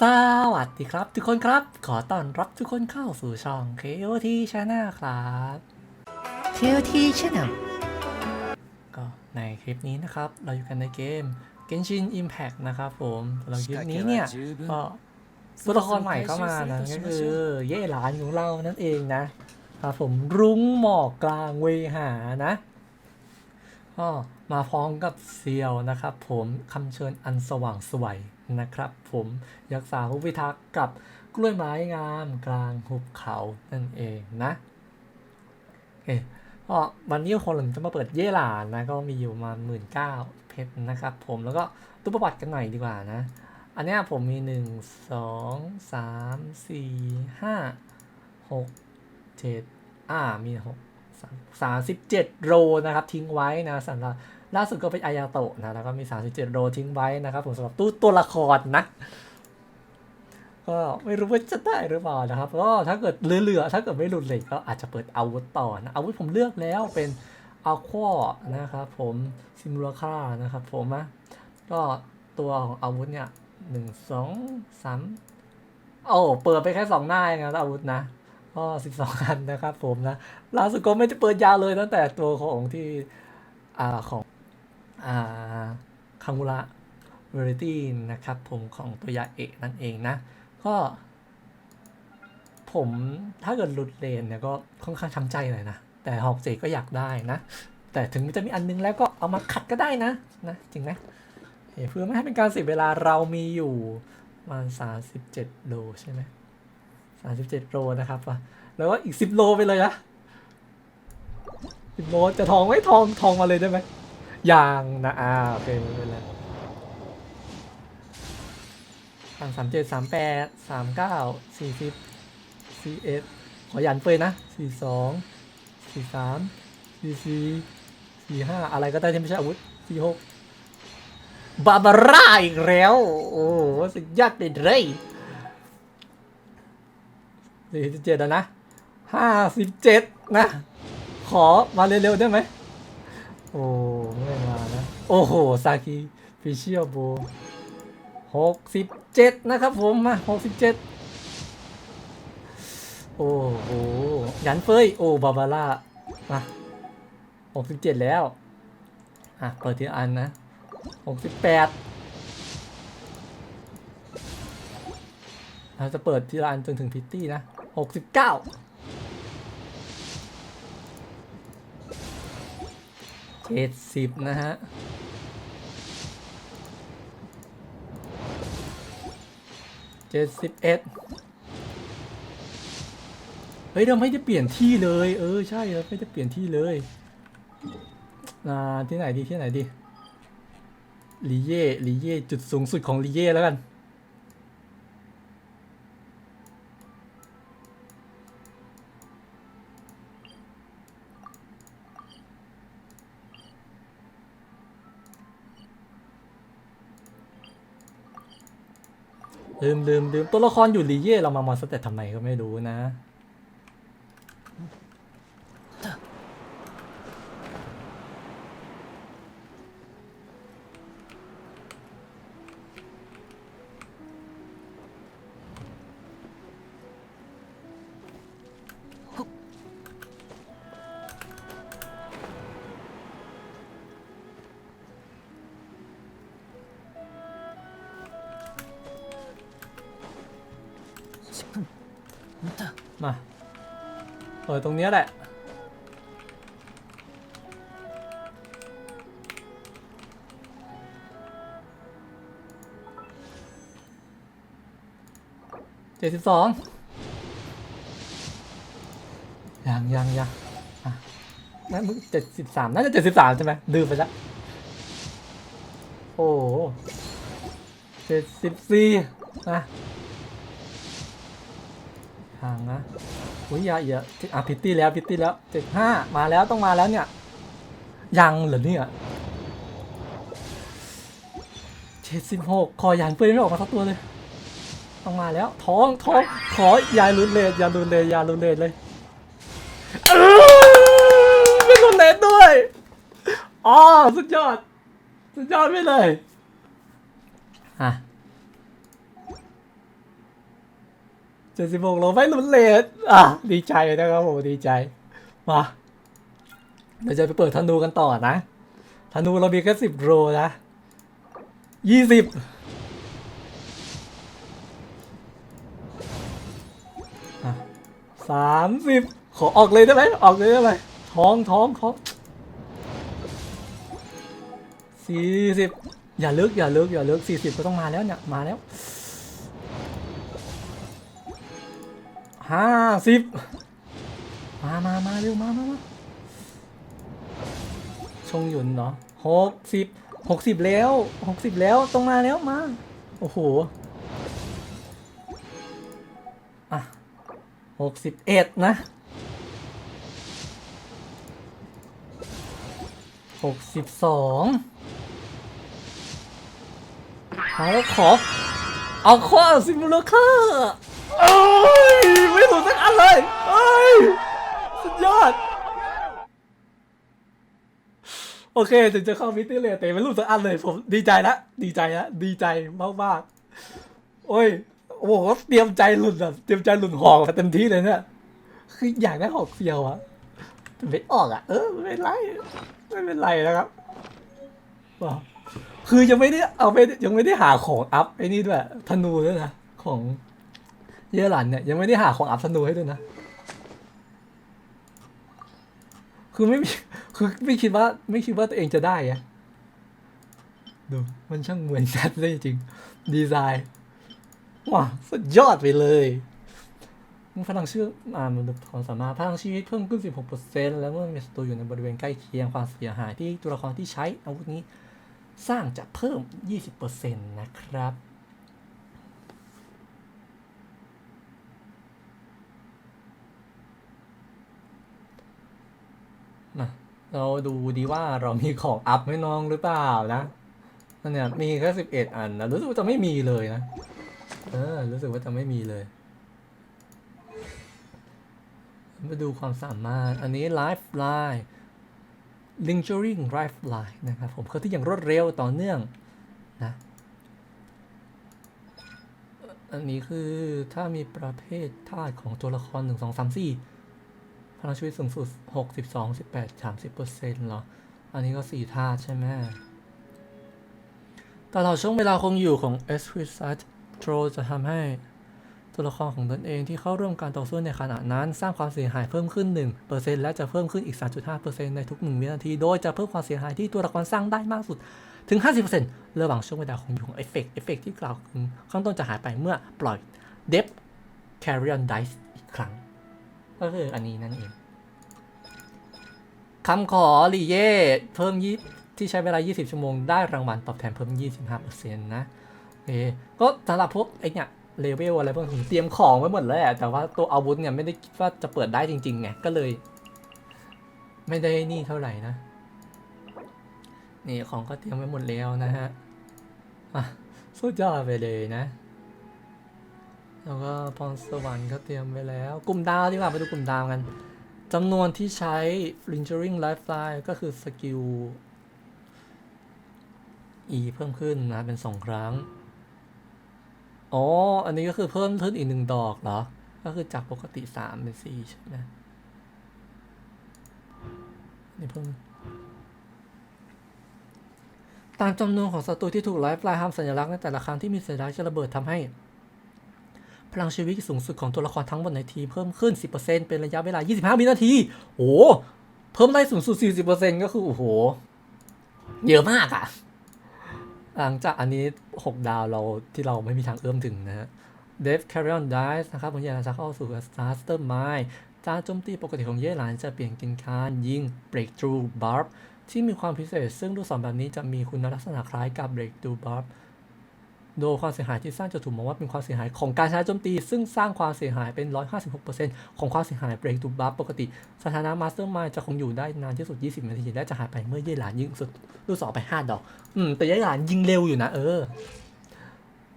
สวัสดีครับ ทุกคนครับ ขอต้อนรับทุกคนเข้าสู่ช่อง KOT Channel ครับ KOT Channel ก็ในคลิปนี้นะครับ เราอยู่กันในเกม Genshin Impact นะครับผมเราคลิปนี้เนี่ยก็ตัวละครใหม่เข้ามานะก็คือเย่หลานของเรานั่นเองนะครับผมรุ้งหมอกกลางเวหานะก็มาพร้อมกับเซียวนะครับผมคำเชิญอันสว่างสวย นะครับ ผมยักษาผู้พิทักษ์กับกล้วยไม้งามกลางหุบเขานั่นเองนะโอเคก็วันนี้คนหนึ่งจะมาเปิดเย่หลานนะก็มีอยู่ประมาหมื่นเก้าเพชรนะครับผมแล้วก็ตู้ประวัติกันหน่อยดีกว่านะ อันนี้ผมมีหนึ่งสองสามสี่ห้าหกเจ็ดอ่ามีหกสามสิบเจ็ดโรนะครับทิ้งไว้นะสำหรับ ล่าสุดก็เป็นอายาโตะนะแล้วก็มีสามสิบเจ็ดโรทิ้งไว้นะครับผมสำหรับตู้ตัวละครนะ ก็ไม่รู้ว่าจะได้หรือเปล่านะครับ ก็ถ้าเกิดเหลือๆถ้าเกิดไม่หลุดเลยก็อาจจะเปิดอาวุธต่อนะอาวุธผมเลือกแล้วเป็นอัลควอนะครับผมซิมูลค่านะครับผมนะก็ตัวของอาวุธเนี่ยหนึ่งสองสามโอ้เปิดไปแค่สองหน้าเองนะอาวุธนะก็สิบสองอันนะครับผมนะล่าสุดก็ไม่ได้เปิดยาวเลยตั้งแต่ตัวของที่อ่าของ อ่าคังมุระเวอร์ตี้นะครับผมของตัวยาเอะนั่นเองนะ ก็ผมถ้าเกิดหลุดเลนเนี่ยก็ค่อนข้างช้ำใจหน่อยนะ แต่หอกเจก็อยากได้นะ แต่ถึงจะมีอันนึงแล้วก็เอามาขัดก็ได้นะ นะจริงไหมเพื่อไม่ให้เป็นการเสียเวลาเรามีอยู่ประมาณสามสิบเจ็ดโลใช่ไหมสามสิบเจ็ดโลนะครับอะแล้วก็อีกสิบโลไปเลยนะสิบโลจะทองไหมทองทองมาเลยได้ไหม ยังนะอ่าโอเคไม่เป็นไรสามสามเจ็ดสามแปดสามเก้าสี่สิบสี่เอ็ดขอหยันเฟยนะสี่สองสี่สามสี่สี่สี่ห้าอะไรก็ได้ที่ไม่ใช่อาวุธสี่หกบาบาร่าอีกแล้ว โอ้โหสุดยอดไปเลยสี่สิบเจ็ดแล้วนะห้าสิบเจ็ดนะ ขอมาเร็วๆได้ไหม โอ้ไม่มานะ โอ้โหซากิฟิเชียลโบหกสิบเจ็ดนะครับผมมาหกสิบเจ็ดโอ้โหยันเฟยโอ้บาบาร่ามาหกสิบเจ็ดแล้ว อะเปิดทีอันนะหกสิบแปดเราจะเปิดทีละอันจนถึงพิตตี้นะหกสิบเก้า เจ็ดสิบนะฮะ เจ็ดสิบเอ็ดเฮ้ยเราไม่ได้เปลี่ยนที่เลย เออใช่เราไม่ได้เปลี่ยนที่เลยอ่าที่ไหนดีที่ไหนดีลีเย่ลีเย่จุดสูงสุดของลีเย่แล้วกัน ลืมลืมลืมตัวละครอยู่ลีเย่เรามามอนสเตตทำไมก็ไม่รู้นะ ออตรงเนี้ยแหละ เจ็ดสิบสองยังยังยังอะนั่นมึงเจ็ดสิบสามน่าจะเจ็ดสิบสามใช่ไหมลืมไปแล้ว โอ้เจ็ดสิบสี่นะ ทางนะอุ้ยยาอย่าอะพิตตี้แล้วพิตตี้แล้วเจ็ดห้ามาแล้วต้องมาแล้วเนี่ย ยังเหรอเนี่ยเจ็ดสิบหกคอยานเปื้อนไม่ออกมาสักตัวเลย ต้องมาแล้ว ท้องท้องขอยายรุนเลนยารุนเลนยารุนเลนเลยเออไม่รุนเลนด้วยอ๋อสุดยอด สุดยอดไปเลยอะ เจ็ดสิบหกเราไม่ลุ้นเลทอะ ดีใจนะครับผมดีใจ มา เดี๋ยวจะไปเปิดธนูกันต่อนะธนูเรามีแค่สิบโรนะยี่สิบสามสิบขอออกเลยได้ไหมออกเลยได้ไหมท้องท้องท้องสี่สิบอย่าลึกอย่าลึกอย่าลึกสี่สิบก็ต้องมาแล้วเนี่ย มาแล้ว ห้าสิบมามามาเร็วมามามาชงหยุนเหรอหกสิบหกสิบแล้วหกสิบแล้วต้องมาแล้วมา โอ้โหอะหกสิบเอ็ดนะหกสิบสองเอาขอ เอาข้อสิมูลค่าเอ้ย ไม่หลุดสักอันเลยเอ้ยสุดยอด โอเคถึงจะเข้ามิติเลยแต่ไม่หลุดสักอันเลยผมดีใจละดีใจละดีใจมากมากโอ้ยโอ้โหเตรียมใจหลุดแบบเตรียมใจหลุดหอกเต็มที่เลยเนี่ยคืออยากได้หอกเสียวอะแต่ไม่ออกอะเออไม่เป็นไรไม่เป็นไรนะครับคือยังไม่ได้เอาไปยังไม่ได้หาของอัพไอ้นี่ด้วยธนูด้วยนะของ เยอหลันเนี่ยยังไม่ได้หาของอัพธนูให้ด้วยนะ คือไม่มีคือไม่คิดว่าไม่คิดว่าตัวเองจะได้อะดูมันช่างเหมือนชัดเลยจริง ดีไซน์ว้าสุดยอดไปเลยพลังชื่ออ่ามันความสามารถพลังชีวิตเพิ่มขึ้น 16%แล้วเมื่อมีศัตรูอยู่ในบริเวณใกล้เคียงความเสียหายที่ตัวละครที่ใช้อาวุธนี้สร้างจะเพิ่ม 20%นะครับ มาเราดูดีว่าเรามีของอัพให้น้องหรือเปล่านะนั่นเนี่ยมีแค่สิบเอ็ดอันนะรู้สึกว่าจะไม่มีเลยนะเออรู้สึกว่าจะไม่มีเลยมาดูความสามารถอันนี้ Life Line Lingering Life Line นะครับผมเคลื่อนที่อย่างรวดเร็วต่อเนื่องนะอันนี้คือถ้ามีประเภทธาตุของตัวละคร1 2 3 4 พลังชีวิตสูงสุด 62 18 30เปอร์เซ็นต์เหรอ อันนี้ก็ 4 ธาตุใช่ไหมตลอดช่วงเวลาคงอยู่ของ e s p r i s i t t r o จะทำให้ตัวละครของตนเองที่เข้าร่วมการต่อสู้ในขณะนั้น สร้างความเสียหายเพิ่มขึ้น 1%และจะเพิ่มขึ้นอีก 3.5%ในทุก 1 วินาที โดยจะเพิ่มความเสียหายที่ตัวละครสร้างได้มากสุดถึง 50%ระหว่างช่วงเวลาคงอยู่ของเอฟเฟกต์เอฟเฟกต์ที่กล่าวข้างต้นจะหายไปเมื่อปล่อย Depth Carrion Dice อีกครั้ง ก็คืออันนี้นั่นเองคำขอลีเย่เพิ่มยี่ที่ใช้เวลา 20 ชั่วโมง ได้รางวัลตอบแทนเพิ่ม 25%นะเอก็สำหรับพวกไอ้เนี่ยเลเวลอะไรพวกนี้เตรียมของไว้หมดแล้วแหละแต่ว่าตัวอาวุธเนี่ยไม่ได้คิดว่าจะเปิดได้จริงๆไงก็เลย ไม่ได้นี่เท่าไหร่นะ นี่ของก็เตรียมไว้หมดแล้วนะฮะอะสุดยอดไปเลยนะ แล้วก็พรสวรรค์ก็เตรียมไว้แล้ว กลุ่มดาวดีกว่าไปดูกลุ่มดาวกันจำนวนที่ใช้ Lingering Lifeline ก็คือสกิล E เพิ่มขึ้นนะเป็นสองครั้ง อ๋อ อันนี้ก็คือเพิ่มขึ้นอีกหนึ่งดอกเหรอ ก็คือจากปกติสามเป็นสี่ใช่ไหมนี่เพิ่มตามจำนวนของศัตรูที่ถูกไลฟ์ไลน์ห้ามสัญลักษณ์ในแต่ละครั้งที่มีสัญลักษณ์จะระเบิดทำให้ พลังชีวิตสูงสุดของตัวละครทั้งหมดในทีเพิ่มขึ้น 10%เป็นระยะเวลา 25 วินาที โอ้เพิ่มได้สูงสุด 40%ก็คือ โอ้โห เยอะมากอะหลังจากอันนี้ 6 ดาวเราที่เราไม่มีทางเอื้อมถึงนะฮะ Death Carrion Dice นะครับผมอยากจะเข้าสู่ Starter Mine การโจมตีปกติของเย่หลานจะเปลี่ยนเป็นการยิง Breakthrough Barb ที่มีความพิเศษ ซึ่งลูกศรแบบนี้จะมีคุณลักษณะคล้ายกับ Breakthrough Barb โดยความเสียหายที่สร้างจะถูกมองว่าเป็นความเสียหายของการใช้โจมตี ซึ่งสร้างความเสียหายเป็น 156%ของความเสียหาย Break to Buff ปกติ สถานะ Master Mind จะคงอยู่ได้นานที่สุด 20 นาที และจะหายไปเมื่อเย่หลานยิงสุดลูกศรไป 5 ดอก อืม แต่เย่หลานยิงเร็วอยู่นะ เออ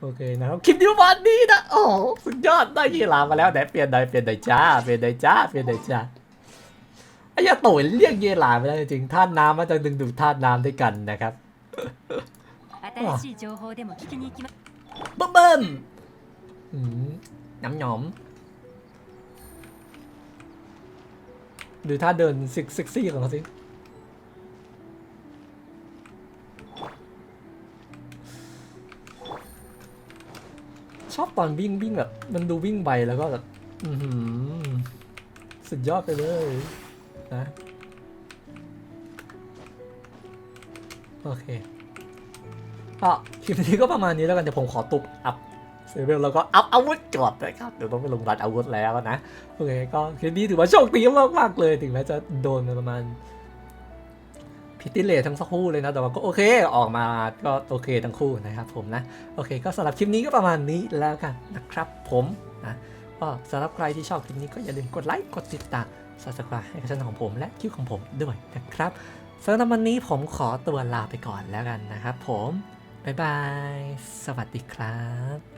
โอเคนะครับ คลิปนี้ประมาณนี้นะ โอ้สุดยอดได้เย่หลานมาแล้วแต่เปลี่ยนใดเปลี่ยนใดจ้า เปลี่ยนใดจ้า เปลี่ยนใดจ้าไอ้ยาโตยเรียกเย่หลานไม่ได้จริงๆท่าตุน้ำมันจะดึงดูดธาตุน้ำด้วยกันนะครับ 新しい情報でも聞きに行きま เบิ้มเบิ้มอืม น้ำหยอมดูท่าเดินซิกซิกซี่ของเขาสิ ชอบตอนวิ่งวิ่งแบบ มันดูวิ่งไปแล้วก็แบบ อือหือสุดยอดไปเลยนะ โอเค ก็คลิปนี้ก็ประมาณนี้แล้วกันเดี๋ยวผมขอตุบอัพเซเวลแล้วก็อัพอาวุธก่อนนะครับเดี๋ยวต้องไปลงรัดอาวุธแล้วนะโอเคก็คลิปนี้ถือว่าโชคดีมากๆเลยถึงแม้จะโดนประมาณพิติเลททั้งสักคู่เลยนะแต่ว่าก็โอเคออกมาก็โอเคทั้งคู่นะครับผมนะโอเค ก็สำหรับคลิปนี้ก็ประมาณนี้แล้วกันนะครับผมนะก็สำหรับใครที่ชอบคลิปนี้ก็อย่าลืมกดไลค์กดติดตาม subscribe ให้กับช่องของผมและคลิปของผมด้วยนะครับสำหรับวันนี้ผมขอตัวลาไปก่อนแล้วกันนะครับผม บ๊ายบาย สวัสดีครับ